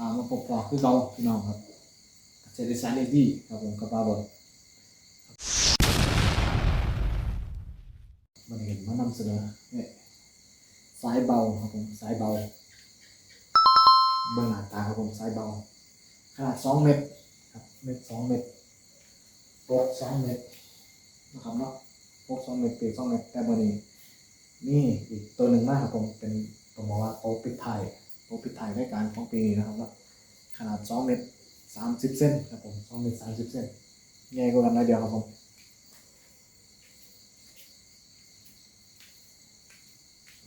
อ่ามาปกปอกคือเราพี่น้องครับเซติสันเอดีครับผมกับปลาบอลมันเห็นมานำเสนอเนี่ยสายเบาครับผมสายเบาเบื้องหน้าตาครับผมสายเบา ขนาดสองเมตรครับเมตรสองเมตรปกสองเมตรนะครับเนาะปกสองเมตรปีกสองเมตรแต่บนนี้นี่อีกตัวหนึ่งมากครับผมเป็นผมบอกว่าโต๊ปิดไทย ต๊ะปิดไทยรายการของปีนะครับเนาขนาดสองเมตรสามสิบเซนครับผมสองเมตรสามสิบเซนใหญ่กว่ากันหน่อยเดียวครับผม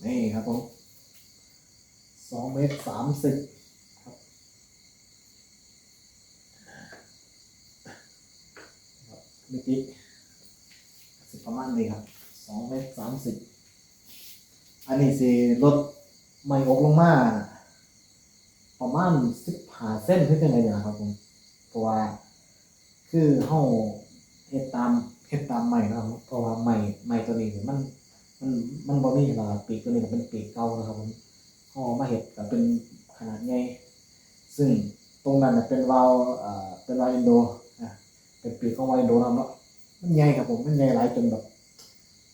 นี่ครับผมสองเมตรสามสิบเมื่อกี้สิประมาณนี้ครับสองเมตรสามสิบอันนี้สิลดไม่อกลงมา ประมาณสิบห้าเส้นขึ้นยังไงเนี่ยครับผมเพราะว่าคือเฮาเฮ็ดตามเฮ็ดตามใหม่นะครับ เพราะว่าใหม่ใหม่ตัวนี้มัน มันมันบ่มีแล้วปีกตัวนี้ก็เป็นปีกเก่านะครับผมเฮาเอมาเฮ็ดก็เป็นขนาดใหญ่ซึ่งตรงนั้นน่ะเป็นวาล์วเอ่อเป็นวาล์วอินโดอะเป็นปีกของไวโดนำเนาะมันใหญ่ครับผมมันใหญ่หลายจนแบบ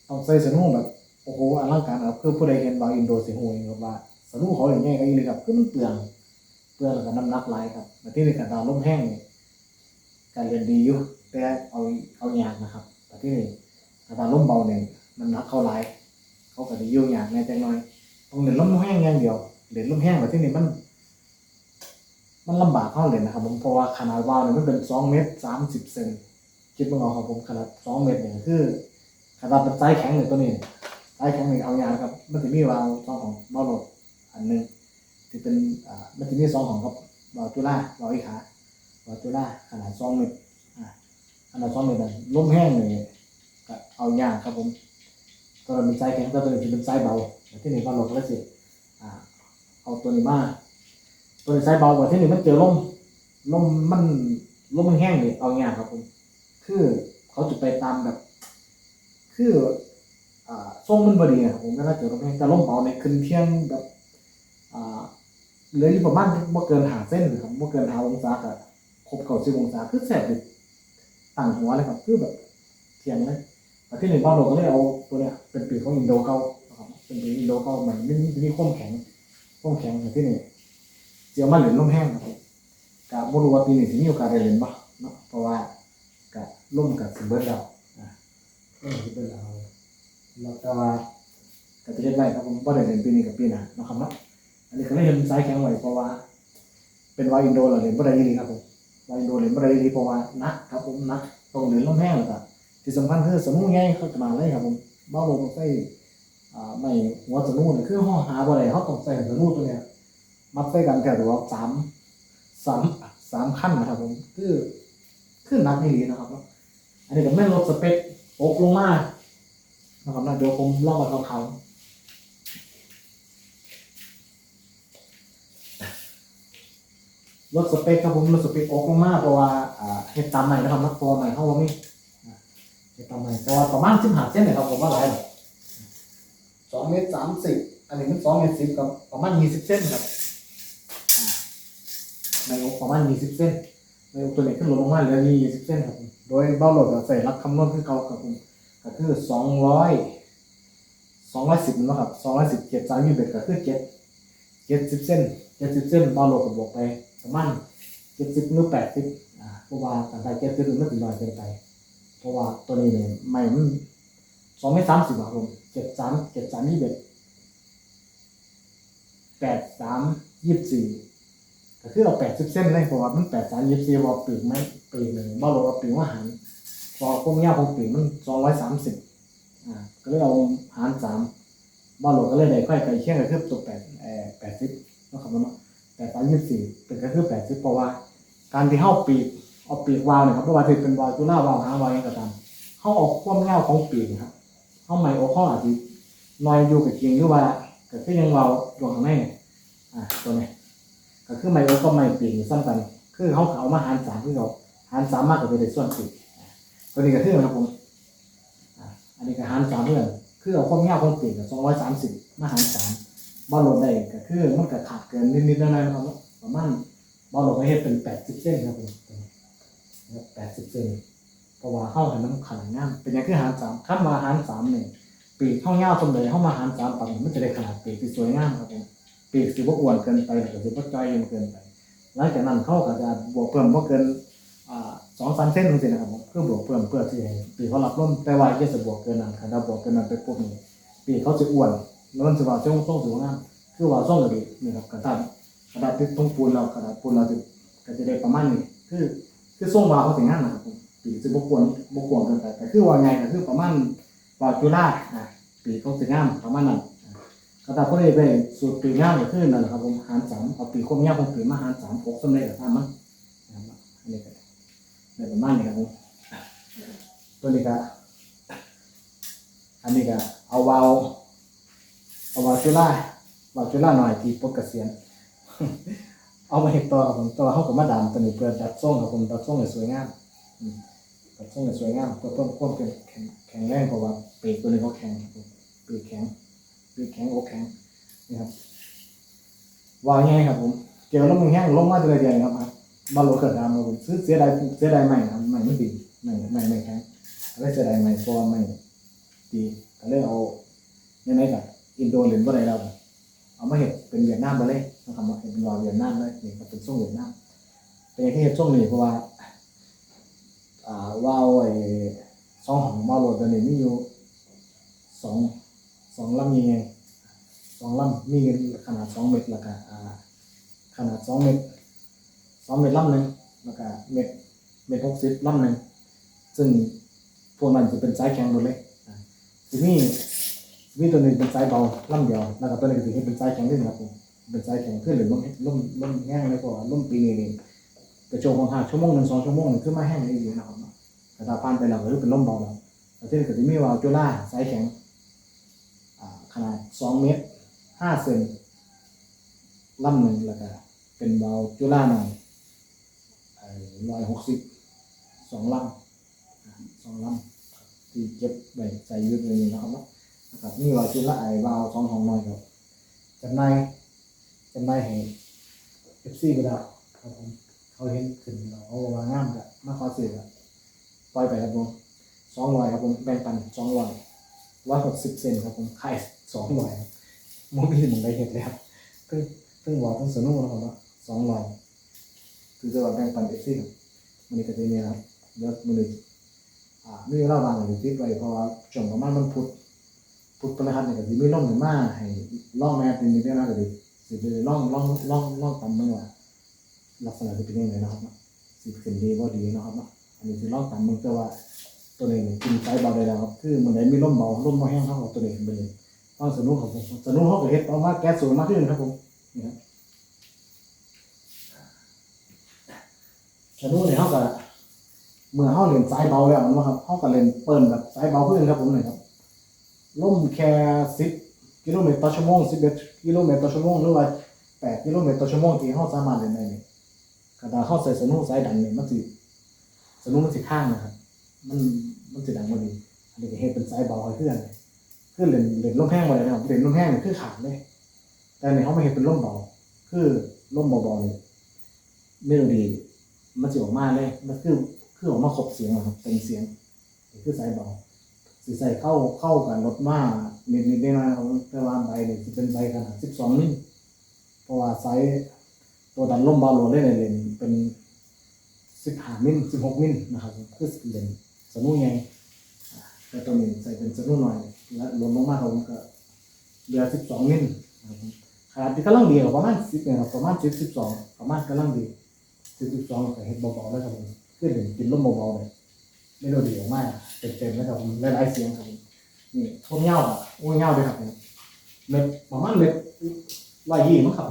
ต้องใส่สนุกแบบโอ้โหอลังการครับคือผู้ใดเห็นบางอินโดสิหูเองครับว่าสนุกเขาอย่างใหญ่ก็อีเลยครับคือมันเปลือง เปลืองแล้วก็น้ำหนักหลายครับแต่ที่นี่การดาวลมแห้งนี่การเรียนดีอยู่แต่เอาเอายากนะครับแต่ที่นี่การดาวลมเบาเนี่ยมันหนักเข้าหลาย เขาก็จะยุ่งยากในจังน้อยต้องเรียนล้มแห้งอย่างเดียวเรียนล้มแห้งแต่ที่นี่มัน มันลำบากเข้าเลยนะครับ ผมเพราะว่าขนาดวาวเนี่ยมันเป็นสองเมตรสามสิบเซนคิดว่าเอาครับผมขนาดสองเมตรเนี่ยคือขนาดเป็นไซส์แข็งเลยตัวนี้ไซส์แข็งเนี่ยเอายางครับ มันจะมีวาวสองของวาล์วโหลดอันหนึ่ง ที่เป็นอ่ามันจะมีสองของครับวาจุฬาวาล์วอีขาวาล์วจุฬาขนาดสองเมตรอ่าขนาดสองเมตรเนี่ยลมแห้งเนี่ยก็เอายางครับผมตัวนั้นเป็นไซส์แข็งตัวนี้จะเป็นไซส์เบาที่นี่วาล์วโหลดก็เลยสิอ่าเอาตัวนี้มาตัวนี้ใส่เบากว่าที่หนึ่งมันเจอลมลมมันลมมันแห้งเลยเอาง่ายครับผมคือเขาจะไปตามแบบ คืออ่าทรงมันบดีอะครับผมเวลาเจอลมแห้งแต่ลมเบาในยขึ้นเที่ยงแบบอ่า เหลืออยู่ประมาณบ่เกินหาเส้นครับบ่เกินหาองศากับครบเก้าสิบองศาคือแสบเลยต่างหัวเลยครับ คือแบบเทียงเลยแต่ที่หนึ่งบ้านเราก็เลยเอาตัวเนี้ยเป็นปีกของอินโดเก่าครับเป็นปีกอินโดเก่ามันมีมีความแข็งความแข็งแต่ที่หนึ่งเสียวมาเหรียญล่มแห้งครับกะบ่รู้ว่าปีนี้สิมีโอกาสได้เหรียญบ่เนาะเพราะว่ากะล่มกับสิเบิดแล้วอะล่มสิเบิดแล้วแล้วแต่ว่ากะจะเฮ็ดไว้ครับผมบ่ได้เหรียญปีนี้กับปีหน้าเนาะครับเนาะ อันนี้ก็เลยเห็นสายแข็งไหวเพราะว่า เป็นวายอินโดแล้วเหรียญบ่ได้อีหลีครับผมวายอินโดเหรียญบ่ได้อีหลีเพราะว่านักครับผมนักต้องเหรียญล่มแห้งแล้วก็ที่สำคัญคือสมุนใหญ่เข้ามาเลยครับผมบ่ลงใส่อ่ไม่หัวสนุนคือห่อหาบ่ได้เฮาต้องใส่สนุนตัวเนี้ยมัดใส่กันแค่หรือว่าสามสามสามขั้นนะครับผมคือคือนักนี่ลีนะครับอันนี้ก็ไม่ลดสเปคโอกลงมานะครับนะเดี๋ยวผมเล่ากับเขา ลดสเปคครับผมลดสเปคโอกลงมาเพราะว่าอ่าเฮ็ดตามใหม่นะครับนักตัวใหม่เข้าว่ามีอ่าเฮ็ดตามใหม่เพราะว่าประมาณสิบห้าเส้นนะครับผมว่าหลายหรอกสองเมตรสามสิบอันนี้มันสองเมตรสิบกับประมาณยี่สิบเส้นครับในอกประมาณ20เส้นในอกตัวเล็กขึ้นลงมาเหลือ20เส้นครับผมโดยเบ้าโหลดก็ใส่รักคำนวณคือเก่าครับผมก็คือ200 210นะครับ210เจ็ดสามยี่สิบก็คือ7 70เส้น70เส้นเบ้าโหลดก็บวกไป ประมาณ70หรือ80อ่าเพราะว่าต่างไป70หรือไม่ถึงร้อยเกินไป เพราะว่าตัวนี้เนี่ยไม่มัน2ไม่30ครับผม73 73 21 83 24ก็คือเราแปดสิบเส้นเลยเพราะว่ามันแปดสามยี่สิบวอปีกมันปีกหนึ่งบ้าโลว่าปีกว่าหารพอพวกยาวของปีกมันสองร้อยสามสิบอ่าก็เลยเอาหารสามบ้าโลก็เลยได้ค่อยไปเคี่ยงก็คือตัวแปดแปดสิบนะครับเนาะ แปดสามยี่สิบสี่เป็นก็คือแปดสิบเพราะว่า การที่เข้าปีกเอาปีกวาวเนี่ยครับเพราะว่าถือเป็นวาวจุฬาวาวหางวาวยังก็ตามเข้าออกความยาของปีกนะครับเข้าไม่โอข้ออาจจะลอยอยู่กับจริงหรือว่าก็คือยังวาวดวงข้างในอ่าตัวนี้ก็คือไม่โอก็ไม่ปีกซ้ำกันคือเขาเอามาหารสามคือเขาหารสามมากกว่าเป็นส่วนปีกอ่าตัวนี้ก็คือนะครับผมอ่าอันนี้ก็หารสามเพื่อนคือเอาความยาวของปีกสองร้อยสามสิบมาหารสาม บ้านลดได้ก็คือมันก็ขาดเกินนิดๆหน่อยๆนะครับประมาณเราหลอกให้เฮ็ดเป็นแปดสิบเส้นครับผมแปดสิบเส้นเพราะว่าเข้าให้มันขนาดงามเป็นอย่างคือหารสามขั้นมาหารสามเนี่ยปีกเข้าเงาวสมเลยเข้ามาหารสามปังมันจะได้ขนาดปีกที่สวยงามครับผมปีกสิบ่อ้วนเกินไปหรือสิบ่จ้อยจนเกินไปหลังจากนั้นเขาก็จะบวกเพิ่มบ่เกินสองสามเส้นจังซี่นะครับผมคือบวกเพิ่มเพื่อที่ให้ปีกเขารับลมแต่ว่าอย่าสิบวกเกินนั้นถ้าบวกเกินนั้นไปปุ๊บนี่ปีกเขาจะอ้วน แล้วมันสว่าช่วงช่วงสวยงามคือว่าช่วงกระดินี่ครับกระดาษกระดาษที่ตรงปูนเรากระดาษปูนเราจะก็จะได้ประมาณนี้คือคือส่งว่าเขาสิงามนะครับผมปีกสิบ่ควรบ่ควรเกินไปแต่คือว่าไงก็คือประมาณว่าจุฬาอะปีเขาสิงามประมาณนั้นกระดาษพวกนี้ไปสูตรปีเงาก็คือนั่นแหละครับผมหารสามเอาปีความยาวของปีมาหารสามหกสำเร็จแล้วทำมั้งนะครับอันนี้ก็ได้ประมาณนี้ครับผมตัวนี้ก็อันนี้ก็เอาวาว เอาวาวจุฬาวาวจุฬาหน่อยที่ปลดเกษียณเอามาเห็ดต่อครับผมต่อเขากับมาดามตัวนี้เพื่อดัดส่งครับผมดัดส่งให้สวยงามดัดส่งให้สวยงามเพื่อเพิ่มความเป็นแข็งแข็งแรงเพราะว่าปีกตัวนี้เขาแข็งครับผมปีกแข็งปีกแข็งอกแข็งนี่ครับวางไงครับผมเกี่ยวแล้วมึงแห้งลงมาเลยเดียวครับครับมาโหลดเกิดดามมาผมซื้อเสียดายเสียดายใหม่ครับใหม่ไม่ดีใหม่ใหม่ไม่แข็งก็เลยเสียดายใหม่เพราะว่าใหม่ดีก็เลยเอาเนี่ยไหนกับ อินโดหรือว่าอะไรเรา เอามาเห็ดเป็นเวียดนามไปเลยนะครับมาเห็ดเป็นวาวเวียดนามเลยนี่ก็เป็นส่งเวียดนามเป็นอย่างที่เห็ดส่งนี่เพราะว่าอ่าวาไอ้สองของวาโหลดตัวนี้มีอยู่สองสองลำยังไงสองลำมีขนาดสองเมตรแล้วก็อ่าขนาดสองเมตรสองเมตรลำหนึ่งแล้วก็เมตรเมตรหกสิบลำหนึ่งซึ่งพวกนั้นจะเป็นสายแข็งหมดเลยทีนี้ มีตัวหนึ่งเป็นสายเบาล่ำเดียวแล้วก็ตัวหนึ่งก็ถือเป็นสายแข็งด้นะครับผมเป็นสายแข็งขึ้นหรือลมลมลมแห้งเลยเพราะว่าลมปีนี้นี่กระโจมของหาชั่วโมงหนึ่งสองชั่วโมงนี่ขึ้นมาแห้งเลยอยู่นะครับเนาะแต่ถ้าผ่านไปแล้วก็คือเป็นลมเบาแล้วแล้วที่นี่ก็จะมีวาล์วจุฬาสายแข็งขนาดสองเมตรห้าเซนล่ำหนึ่งแล้วก็เป็นเบาจุฬาหน่อยร้อยหกสิบสองลำอ่าสองลำที่เก็บไว้ใส่ยืดเลยนะครับเนาะ ครับนี่เบาจุฬาไอ้เบาสองของน่อยครับจำนายจำนายให้เอฟซีไปแล้วครับผมเขาเห็นขึ้นเราเอามางามกับมาขอซื้อกับปล่อยไปครับผมสองร้อยครับผมแบ่งปันสองร้อยร้อยหกสิบเซนครับผมไข่สองร้อยครับมมีหนึ่งได้เห็นเลยครับเพิ่งเพิ่งบอกเพิ่งสนุกนะครับว่าสองร้อยคือจะว่าแบ่งปันเอฟซีครับมันนี่ก็จะมีครับเลือกมันเลยอ่าไม่เล่าบางหรือติดไว้เพราะว่าช่วงประมาณมันพุธ พุทธพฤหัสเนี่ยก็จะมีล่องหรือมาให้ล่องแม่เป็นนิดเดียวนะก็ดีสิไปล่องล่องล่องล่องตำมือว่าลักษณะจะเป็นยังไงนะครับเนาะสิขึ้นดีว่าดีนะครับเนาะอันนี้คือล่องตำมือแต่ว่าตัวนี้กินไฟเบาได้แล้วครับคือมันได้มีลมเบาลมบ่แห้งเท่ากับตัวนี้ขึ้นไปเลยตอนสนุกครับผมสนุกเขาก็เฮ็ดเอามาแก๊สสูงมากขึ้นครับผมนี่ครับสนุกเนี่ยเขาก็เมื่อเขาเล่นสายเบาแล้วนว่าครับเขาก็เล่นเปิ้นแบบสายเบาขึ้นครับผมนี่ครับ ลมแค่สิบกิโลเมตรต่อชั่วโมงสิบเอ็ดกิโลเมตรต่อชั่วโมงหรือว่าแปดกิโลเมตรต่อชั่วโมงที่เขาสามารถเล่นได้นี่กระดาเขาใส่สนุกสายดันนี่มันสิสนุกมันสิข้างนะครับ มันมันจะดังพอดีอันนี้ก็เฮ็ดเป็นสายเบาให้เพื่อนเลยคือเล่นเล่นลมแห้งบ่ได้นะครับเล่นลมแห้งเนี่คือขาดเลย แต่อันเขาไม่เฮ็ดเป็นลมเบา คือลมเบาๆนี่เมโลดี้มันสิออกมาเลย มันคือคือออกมาครบเสียงอะครับเต็มเสียงคือสายเบา สิใส่เข้าเข้ากับรถมาเนิดนิดน้อยๆครับแต่ว่าใบนี่สิเป็นใบขนาด12นิ้วเพราะว่าไซส์ตัวดันลมบาโลได้ในเลนเป็นสิบห้ามิลสิบหกมิลนะครับคือสเป็นสนุใหญ่แต่ตัวนี้ใส่เป็นสนุหน่อย และรวมลงมาผมก็เหลือสิบสองมิลนะครับขนาดที่กำลังดีประมาณสิบนะครับประมาณสิบสิบสองประมาณกำลังดีสิบสิบสองก็เห็นเบาๆได้ครับผมคือเห็นกินลมเบาๆเลย ไม่โดดเดี่ยวมากเต็มๆนะครับผมหลายๆเสียงครับผมนี่ทนเงาอะโอ้ยเงาด้วยครับผมเม็ดประมาณเม็ดร้อยยี่มั้งครับ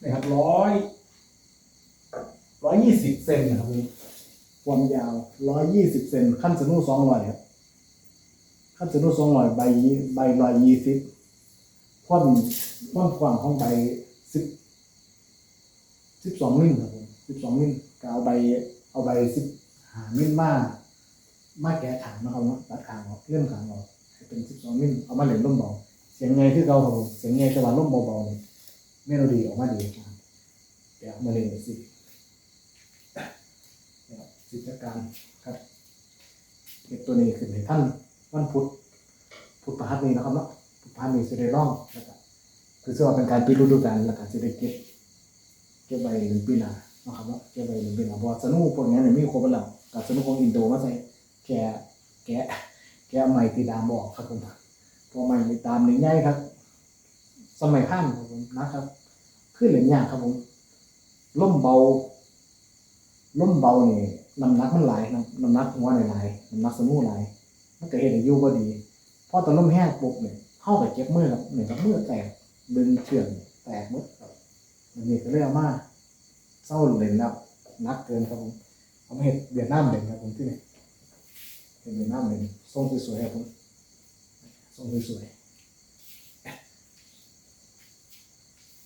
นี่ครับร้อยร้อยยี่สิบเซนนะครับผมความยาวร้อยยี่สิบเซนขั้นสนุสองร้อยครับขั้นสนุสองร้อยใบใบร้อยยี่สิบความความกว้างของใบสิบสิบสองมิลครับผมสิบสองมิลก็เอาใบ เอาใบสิบหามิลมามาแกะถังนะครับเนาะตัดขางออกเลื่อนขางออกให้เป็นสิบสองมิลเอามาเล่นร่มเบาเสียงไงคือเราครับผมเสียงไงแต่ว่าร่มเบาๆนี่เมโลดี้ออกมาดีครับเดี๋ยวมาเลยสินะครับสิจัดการครับเก็บตัวนี้ขึ้นให้ท่านวันพุธพุธประหัสนี้นะครับเนาะพุธประหัสนี้จะได้ร่องแล้วก็คือเชื่อว่าเป็นการปิดฤดูกาลแล้วก็จะได้เก็บเก็บใบหนึ่งปีหนา นะครับเนาะเก็บใบหนึ่งปีหนาเพราะว่าสนุกพวกนี้เนี่ยมีครบแล้วกับสนุกของอินโดมาใส่แกแกแกใหม่ตีดามบอกครับผมพอใหม่ตีดามหนึ่งใหญ่ครับ สมัยข้ามครับผมนะครับขึ้นเหรียญยากครับผมล่มเบาล่มเบานี่น้ำหนักมันหลายน้ำหนักหัวหลายน้ำหนักสนุกหลายมันก็เห็นอายุก็ดีพอตอนล่มแห้งปุ๊บเนี่ยเข้ากับเจ็บมือครับเนี่ยครับมือแตกดึงเชือกแตกหมดมันนี่ก็เลยเอามา เศร้าเล่นแล้วนักเกินครับผมเอามเห็ดเวียดนามเล่นครับผมที่นี่เห็ดเวียดนามเล่นทรงสวยๆครับผมทรงสวยๆ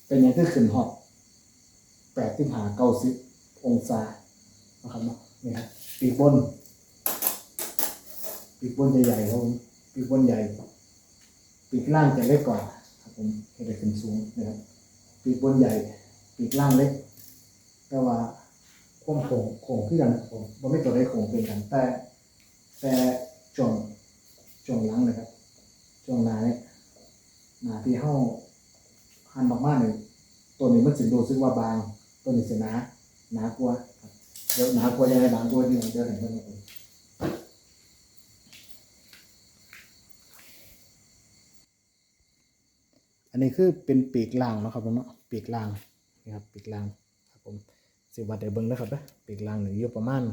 เป็นอย่างที่ขึ้นฮอตแปดที่หาเก้าสิบองศานะครับเนาะนี่ครับปีกบน ปีกบนใหญ่ๆครับผมปีกบนใหญ่ ปีกล่างจะเล็กกว่าครับผมให้ได้ขึ้นสูงนะครับปีกบนใหญ่ ปีกล่างเล็ก แต่ว่าควมโค้งโค้งขึ้นกันครับผมบ่ไม่ตัวได้โค้งเป็นกันแต่แต่ช่วงช่วงหลังนะครับช่วงหน้าเนี่ยหน้าที่เฮาหันออกมาเนี่ยตัวนี้มันสิรู้สึกว่าบาง ตัวนี้สิหนาหนากว่าครับเดี๋ยวหนากว่ายังไงบางกว่าที่ผมเจอเห็นเพิ่นครับผมอันนี้คือเป็นปีกล่างนะครับผมเนาะปีกล่างนี่ครับปีกล่างครับผม สิวัดได้เบิ่งนะครับนะปีกล่างนี่อยู่ประมาณ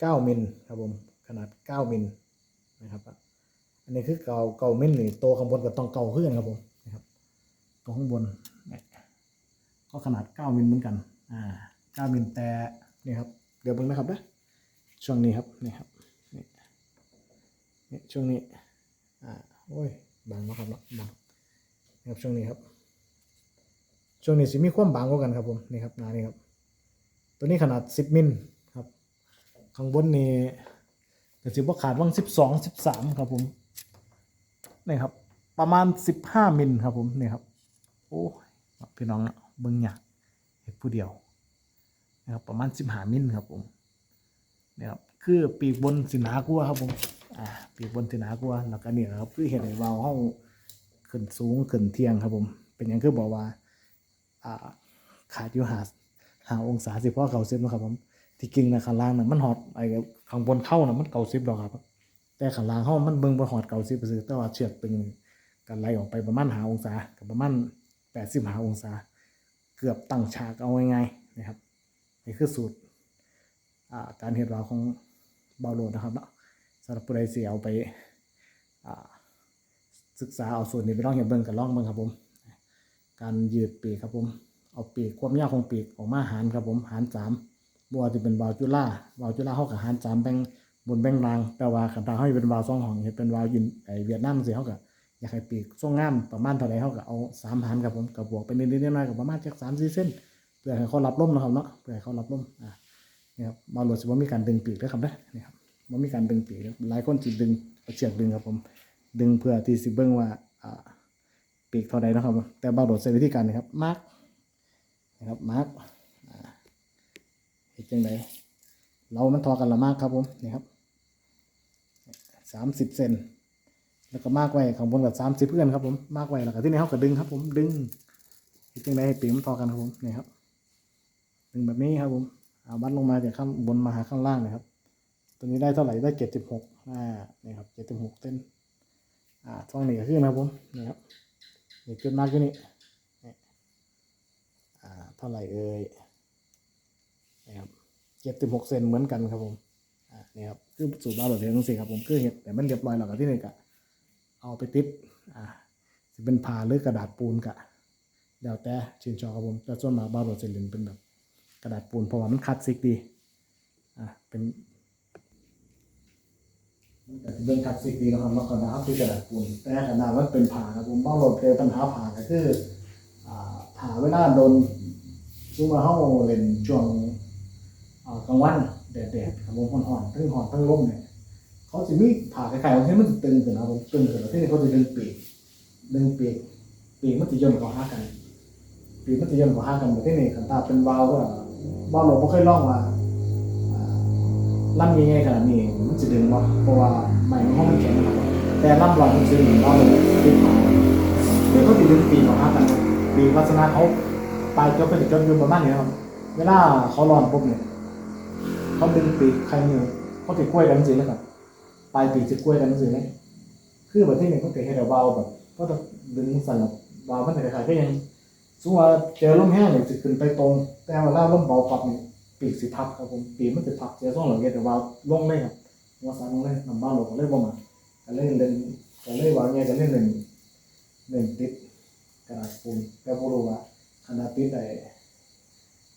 เก้ามิลครับผมขนาดเก้ามิลนะครับอันนี้คือเก่าเก้ามิลนี่โตวข้างบนก็ต้องเก่าขึ้นครับผมนะครับตัวข้างบนก็ขนาดเก้ามิลเหมือนกันอ่าเก้ามิลแต่นี่ครับเดี๋ยวเบิ่งนะครับนะช่วงนี้ครับนี่ครับนี่นี่ช่วงนี้อ่าโอ้ยบางเนาะครับเนาะบางนะครับช่วงนี้ครับ ช่วงนี้สิมีความบางกว่ากันครับผมนี่ครับหนานี่ครับ ตัวนี้ขนาด 10 มิลครับ ข้างบนนี่ก็สิบ่ขาดว่าง12 13 ครับผมนี่ครับ ประมาณ 15 มิลครับผมนี่ครับโอ้พี่น้องเนาะเบิ่งยากเฮ็ดผู้เดียวนะครับประมาณ 15 มิลครับผมนี่ครับคือปีกบนสินากว่าครับผมอ่าปีกบนสินากว่าแล้วก็นี่แหละครับคือเห็นให้เวาวเฮาขึ้นสูงขึ้นเทียงครับผม เป็นหยังคือบอกว่าอ่า ขาดอยู่หาหาองศาสิเพราะเก่าสิบนะครับผมที่จริงนะข้างล่างน่ะมันหอดไอ้ข้างบนเข้าน่ะมันเก่าสิบดอกครับ แต่ข้างล่างเฮามันเบิ่งบ่หอดเก่าสิบซื่อแต่ว่าเชือกตึงกันไล่ออกไปประมาณหาองศากับประมาณแปดสิบหาองศา เกือบตั้งฉากเอาง่ายๆนะครับนี่คือสูตรการเฮ็ดวาของเบาโลดนะครับเนาะสำหรับผู้ใดสิเอาไปศึกษาเอาส่วนนี้ไปลองเห็นเบิ่งกับลองเบิ่งครับผม การยืดปีกครับผม เอาปีกความยาวของปีกออกมาหารครับผม หารสามบัวจะเป็นวาวจุฬาบาวจุฬาเขากับหารสามแบ่งบนแบ่งล่างแต่ว่าขันตาเขาเป็นวาวสองห้องเห็นเป็นวาวยินไอเวียดนามสิเขากับอยากให้ปีกทรงงามประมาณเท่าไรเขาก็เอาสามหารครับผมกับบวกไปนิดๆน่อยๆกับประมาณจักสามสี่เส้นเพื่อให้เขารับลมนะครับเนาะเพื่อให้เขารับลมอ่านี่ครับบาล์วโหลดสิว่ามีการดึงปีกด้วยครับนะนี่ครับมันมีการดึงปีกหลายคนจิดึงเอาเชือกดึงครับผม ดึงเพื่อที่สิเบิ่งว่าอ่า ปีกเท่าใดนะครับ แต่บางโดดใช้วิธีการนะครับมาร์กนะครับมาร์กเห็นจังไดเรามันทอกันละมากครับผมนี่ครับสามสิบเซนแล้วก็มากไว้ข้างบนกับสามสิบเพื่อนครับผมมากไว้แล้วก็ที่นี่เขาก็ดึงครับผมดึงเห็นจังไดให้ปีกมันทอกันครับผมนี่ครับดึงแบบนี้ครับผมเอาบัดลงมาจากข้างบนมาหาข้างล่างนะครับตัวนี้ได้เท่าไหร่ได้เจ็ดสิบหกอ่านี่ครับเจ็ดสิบหกเส้นอ่าช่องนี้ก็ขึ้นนะครับผมนี่ครับ นี่ขึ้นมากขึ้นนี่นี่อ่าเท่าไหร่เอ่ยนี่ครับเจ็ดสิบหกเซนเหมือนกันครับผมอ่านี่ครับคือสูตรบ้าแบบเดียวกันสิครับผมคือเห็ดแต่มันเรียบร้อยแล้วกับที่นี่กะเอาไปติดอ่าจะเป็นผ้าหรือกระดาษปูนกะเดี๋ยวแต่ชื่นชอครับผมแต่ส่วนมากบ้าแบบเซลินเป็นแบบกระดาษปูนเพราะว่ามันคลาสสิกดีอ่าเป็น เรื่องคลาสสิกดีนะครับแล้วก็น้ำที่กระดาษปูนแต่ขนาดมันเป็นผ่าครับผมบ้าโหลดเจอปัญหาผ่าก็คืออ่าผ่าเวลาโดนช่วงมาเข้าเล่นช่วงกลางวันแดดๆครับผมห่อนๆทั้งห่อนทั้งลมเนี่ยเขาจะมีผ่าคล้ายๆที่มันตึงขึ้นนะผมตึงขึ้นแล้วที่นี่เขาจะดึงปีกดึงปีกปีกมันจะย่นเข้าหากันปีกมันจะย่นกว่าห้ากันประเทศนี้คันถ้าเป็นวาวก็วาหลงบ่เคยลองว่าอ่า ลำยังไงขนาดนี้มันจะดึงบ่เพราะว่าไม้มันห้องมันแข็งนะแต่ลำลอยมันซื้อเหมือนวาวหลงติดมาคือเขาติดดึงปีกว่าห้ากันปีลักษณะเขาปลายจบเป็นจนอยู่ประมาณนี้ครับเวลาเขาร้อนปุ๊บเนี่ยเขาดึงปีกใครมือเขาติดกล้วยกันจริงเลยครับปลายปีกจะกล้วยกันจริงเลยคือแบบที่หนึ่งเขาเกิดให้เราเบาแบบก็ต้องดึงสั่นแบบเบามันแต่ขายก็ยังสู้ว่าเจอลมแห้งเนี่ยจะขึ้นไปตรง แต่เวลาลมเบาปับเนี่ย ปีกสิทับครับผมปีกมันจะทับเจอส่องหลังเงี้ยแต่ว่าลงเลยครับหัวสายลงเลยนำบ้าลงเลยบ่มาก็เลยเล่นก็เล่ยว่าเงี้ยก็เล่นหนึ่งหนึ่งติดกระดาษปูนแต่บ่รู้ว่าขนาดติดไอ้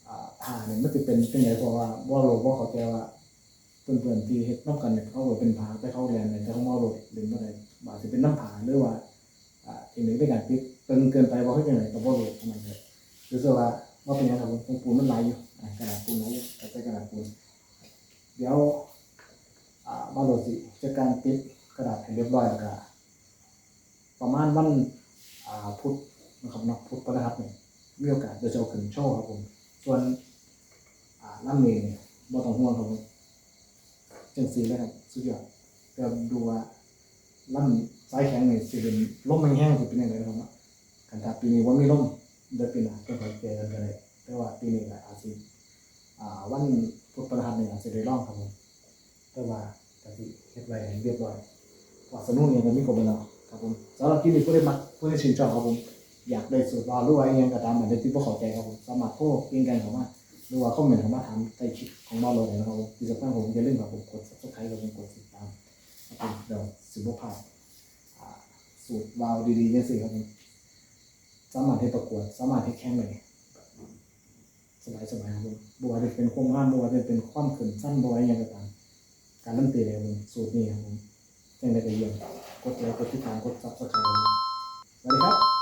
อ่ผ่าเนี่ยมันจะเป็นเป็นไงเพราะว่าบ่รู้บ่เขาใจว่าเพื่อนๆที่เฮ็ดน้ำกันเนี่ยเขาบอกเป็นผาแต่เขาเรียนเนี่ยแต่เขาเมาโหลดเรียนเมื่อไรบาจจะเป็นน้ำผาหรือว่าอ่าทีกหนึ่งเป็นการติดตึงเกินไปว่าเขาจะไหนกับว่าโหลดทำไมเลยรู้สึกว่าว่าเป็นยังไงครับผมปูนมันไหลอยู่ กระดาษปูนไหลอยู่แต่ใช้กระดาษปูนเดี๋ยวอ่ามาโหลดสิจะการติดกระดาษให้เรียบร้อยแล้วก็ประมาณวันพุธนะครับนาะพุธพฤหัสเนี่ยมีโอกาสจะเอาขึ้นโชว์ครับผม ส่วนอ่าน้ำเมย์เนี่ยบ่ต้องห่วงครับผมจังสีเลยครับสุดยอดแต่ดูว่าล่ำสายแข็งเนี่ยสิเป็นลมแห้งสิเป็นยังไงครับเนาะกันถ้าปีนี้ว่ามีลมเดือนปีหน้าก็คอยเจอกันก็ได้แต่ว่าปีนี้ก็อาจสิอ่า วันพุทธพฤหัสนี่อาจะได้ร้องครับผมแต่ว่าก็สิเฮ็ดไว้ให้เรียบร้อยว่าสนุกเนี่ยก็มีครบแล้วครับผมสำหรับคลิปนี้ผู้ได้มักผู้ได้ชื่นชอบครับผมอยากได้สูตรว่าหรือว่าอหยังก็ตามอันใดที่บ่เขาใจครับผมสามารโทรกินกันเข้ามาหรือว่าคอมเมนต์เข้ามาถามใต้คลิปของเราเลยนะครับผมที่สำคัญผมอย่าลืมครับผมกด subscribe กับผมกดติดตามครับเดี๋ยวสิบพาดอ่าสูตรวาวดีๆเนี่ยสิครับผมสามารถให้ประกวดสามารถให้แข่งเลย สบายๆครับผมบัวจะเป็นความห้ามบัวจะเป็นความขืนสั้นบัวอย่างก็ตามการลั่นตีเลยผมสูตรนี้ครับผมจังได้ไปเยี่ยมกดไลค์กดติดตามกดซับสไครต์สวัสดีครับ